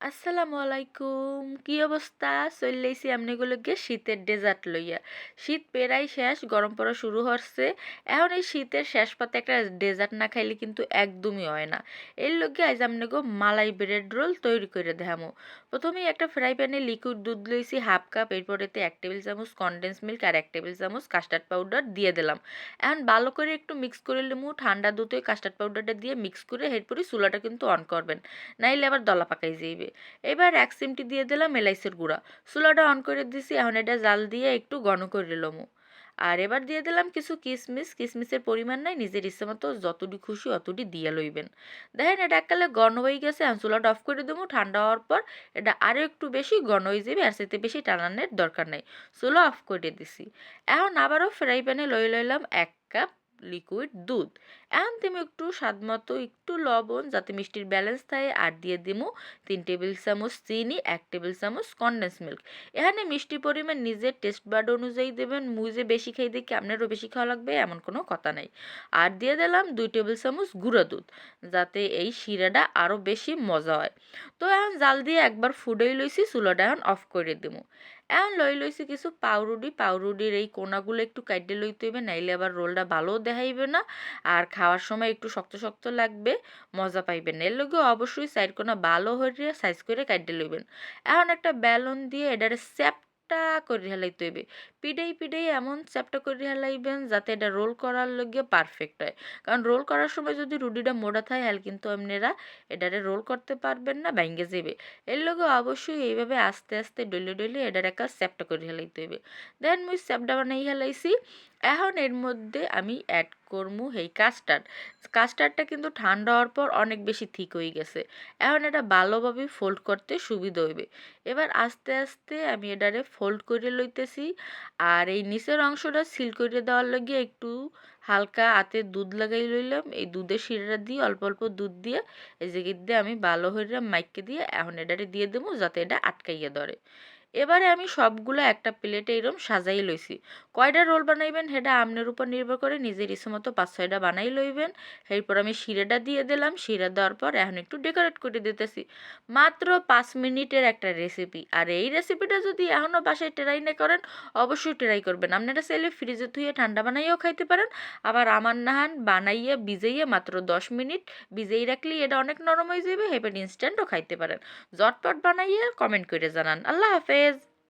আসসালামু আলাইকুম। কি অবস্থা? চললেছি আমনেগুলোকে শীতের ডেজার্ট লইয়া। শীত পেরাই শেষ, গরম পড়া শুরু হচ্ছে। এখন এই শীতের শেষ পাতে একটা ডেজার্ট না খাইলে কিন্তু একদমই হয় না। এর লগে আজ আমনেগো মালাই ব্রেড রোল তৈরি করে দেখামো। প্রথমেই একটা ফ্রাই প্যানে লিকুইড দুধ লইছি হাফ কাপ এরপরেতে এক টেবিল চামচ কনডেন্স মিল্ক আর এক টেবিল চামচ কাস্টার্ড পাউডার দিয়ে দিলাম। এখন ভালো করে একটু মিক্স করে লিমু ঠান্ডা দুধে কাস্টার্ড পাউডারটা দিয়ে মিক্স করে এরপরে চুলাটা কিন্তু অন করবেন। নাইলে আবার দলা পাকাই যাইবে। এবার এক চিমটি দিয়ে দিলাম এলাইচের গুঁড়া। চুলাটা অন করে দিছি, এখন এটা জাল দিয়ে একটু ঘন করে লমু আর এবার দিয়ে দিলাম কিছু কিসমিস। কিসমিসের পরিমাণ নাই, নিজের ইচ্ছে মতো যতটি খুশি অতটি দিয়ে লইবেন। দেখেন, এটা এককালে ঘন হয়ে গেছে, এখন চুলাটা অফ করে দেবো। ঠান্ডা হওয়ার পর এটা আরও একটু বেশি ঘন হয়ে যাবে, আর সেতে বেশি টানানোর দরকার নাই। চুলা অফ করে দিছি। এখন আবারও ফ্রাই প্যানে লই লইলাম এক কাপ লিকুইড দুধ। এখন তুমি একটু স্বাদ মতো একটু লবণ, যাতে মিষ্টির ব্যালেন্স থাকে। আর দিয়ে দিমু তিন টেবিল চামচ চিনি, এক টেবিল চামচ কনডেন্স মিল্ক এখানে মিষ্টি পরিমাণ নিজের টেস্ট বার্ড অনুযায়ী দেবেন। যে বেশি খাই দেখি আপনারও বেশি খাওয়া লাগবে, এমন কোনো কথা নাই। আর দিয়ে দিলাম দুই টেবিল চামচ গুঁড়ো দুধ, যাতে এই শিরাটা আরও বেশি মজা হয়। তো এখন জাল দিয়ে একবার ফুডেই লইছি, চুলোটা এখন অফ করে দিমু। এখন লই লইছি কিছু পাউরুটি। পাউরুটির এই কোনাগুলো একটু কাইটে লইতে হইবে, নাইলে আবার রোলটা ভালো দেখাইবে না। আর খাওয়ার সময় একটু শক্ত শক্ত লাগবে, মজা পাইবেন। এর লগে অবশ্যই সাইড কোনা ভালো হইয়া সাইজ করে কাইটে লইবেন। এখন একটা ব্যালন দিয়ে এটার স্যাপ করে হেলাইতে হইবে। পিডেই পিডেই এমন চ্যাপটা করে হেলাইবেন যাতে এটা রোল করার লগে পারফেক্ট হয়। কারণ রোল করার সময় যদি রুটিটা মোটা থাকে হ্যাঁ কিন্তু আপনারা এটারে রোল করতে পারবেন না ব্যাঙ্গে যাবে এর লগে অবশ্যই এইভাবে আস্তে আস্তে ডলে ডলে এটার একটা চ্যাপটা করে হেলাইতে হইবে। দেন মুই চ্যাপটা বানাই হেলাইছি। এখন এর মধ্যে আমি অ্যাড করমু হেই কাস্টার্ড কাস্টার্ডটা কিন্তু ঠান্ডা হওয়ার পর অনেক বেশি ঠিক হয়ে গেছে। এখন এটা ভালোভাবে ফোল্ড করতে সুবিধা হইবে এবার আস্তে আস্তে আমি এটারে ফোল্ড করে লইতেছি আর এই নিচের অংশটা সিল করে দেওয়ার লগে একটু হালকা হাতে দুধ লাগাই লইলাম। এই দুধের শিরাটা দিয়ে অল্প অল্প দুধ দিয়ে এই জায়গা দিয়ে আমি ভালো হইরা মাইককে দিয়ে এখন এটারে দিয়ে দেবো যাতে এটা আটকাইয়া ধরে। এবারে আমি সবগুলো একটা প্লেটে এরম সাজাই লইছি। কয়টা রোল বানাইবেন সেটা আমনের উপর নির্ভর করে নিজের ইচ্ছে মতো পাঁচ ছয়টা বানাই লইবেন। এরপর আমি শিরাটা দিয়ে দিলাম। শিরা দেওয়ার পর এখন একটু ডেকোরেট করে দিতেছি। মাত্র পাঁচ মিনিটের একটা রেসিপি আর এই রেসিপিটা যদি এখনও বাসায় ট্রাই না করেন, অবশ্যই ট্রাই করবেন। আপনারা চাইলে ফ্রিজে ধুয়ে ঠান্ডা বানাইয়েও খাইতে পারেন। আবার আমার নাহান বানাইয়ে ভিজাইয়ে মাত্র দশ মিনিট ভিজেই রাখলে এটা অনেক নরম হয়ে যাবে হেপেন ইনস্ট্যান্টও খাইতে পারেন। জটপট বানাইয়ে কমেন্ট করে জানান। আল্লাহ হাফেজ